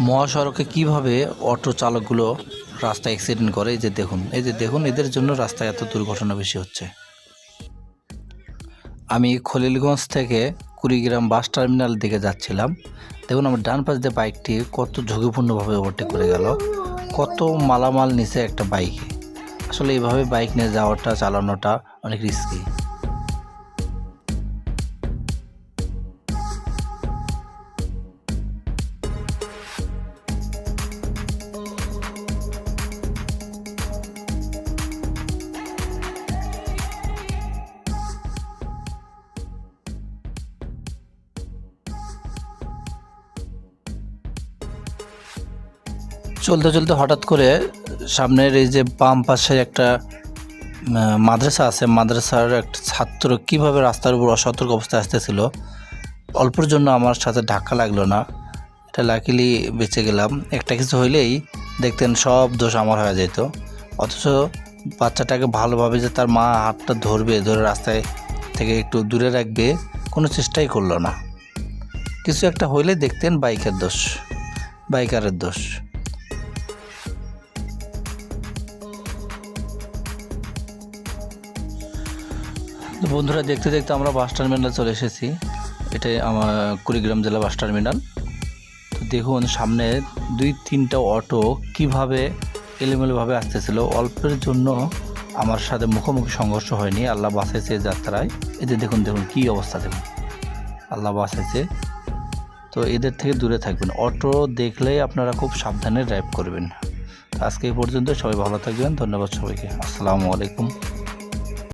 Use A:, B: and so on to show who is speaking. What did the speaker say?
A: মহাসড়কে কীভাবে অটো চালকগুলো রাস্তায় অ্যাক্সিডেন্ট করে? এই যে দেখুন, এই যে দেখুন, এদের জন্য রাস্তায় এত দুর্ঘটনা বেশি হচ্ছে। আমি খলিলগঞ্জ থেকে কুড়িগ্রাম বাস টার্মিনাল দিকে যাচ্ছিলাম। দেখুন, আমার ডান পাশ দিয়ে বাইকটি কত ঝুঁকিপূর্ণভাবে ওভারটেক করে গেল। কত মালামাল নিচে একটা বাইকে। আসলে এইভাবে বাইক নিয়ে যাওয়াটা, চালানোটা অনেক রিস্কি চলতে চলতে হঠাৎ করে সামনের এই যে বাম পাশে একটা মাদ্রাসা আছে, মাদ্রাসার একটা ছাত্র কীভাবে রাস্তার উপর অসতর্ক অবস্থায় আসতেছিল, অল্পর জন্য আমার সাথে ধাক্কা লাগল না। এটা লাকিলি বেঁচে গেলাম। একটা কিছু হইলেই দেখতেন সব দোষ আমার হয়ে যেত। অথচ বাচ্চাটাকে ভালোভাবে যে তার মা হাতটা ধরবে, ধরে রাস্তায় থেকে একটু দূরে রাখবে, কোনো চেষ্টাই করল না। কিছু একটা হইলে দেখতেন বাইকের দোষ, বাইকারের দোষ। তো বন্ধুরা, দেখতে দেখতে আমরা বাস টার্মিনাল চলে এসেছি। এটাই আমার কুড়িগ্রাম জেলা বাস টার্মিনাল তো দেখুন, সামনে দুই তিনটা অটো কীভাবে এলোমেলোভাবে আসতেছিল। অল্পের জন্য আমার সাথে মুখোমুখি সংঘর্ষ হয়নি। আল্লাহ এই যাত্রায়। এদের দেখুন দেখুন কী অবস্থা, দেখুন। আল্লাহ বাঁচাইছে। তো এদের থেকে দূরে থাকবেন। অটো দেখলেই আপনারা খুব সাবধানে ড্রাইভ করবেন। আজকে এই পর্যন্ত সবাই ভালো থাকবেন। ধন্যবাদ সবাইকে। আসসালামু আলাইকুম।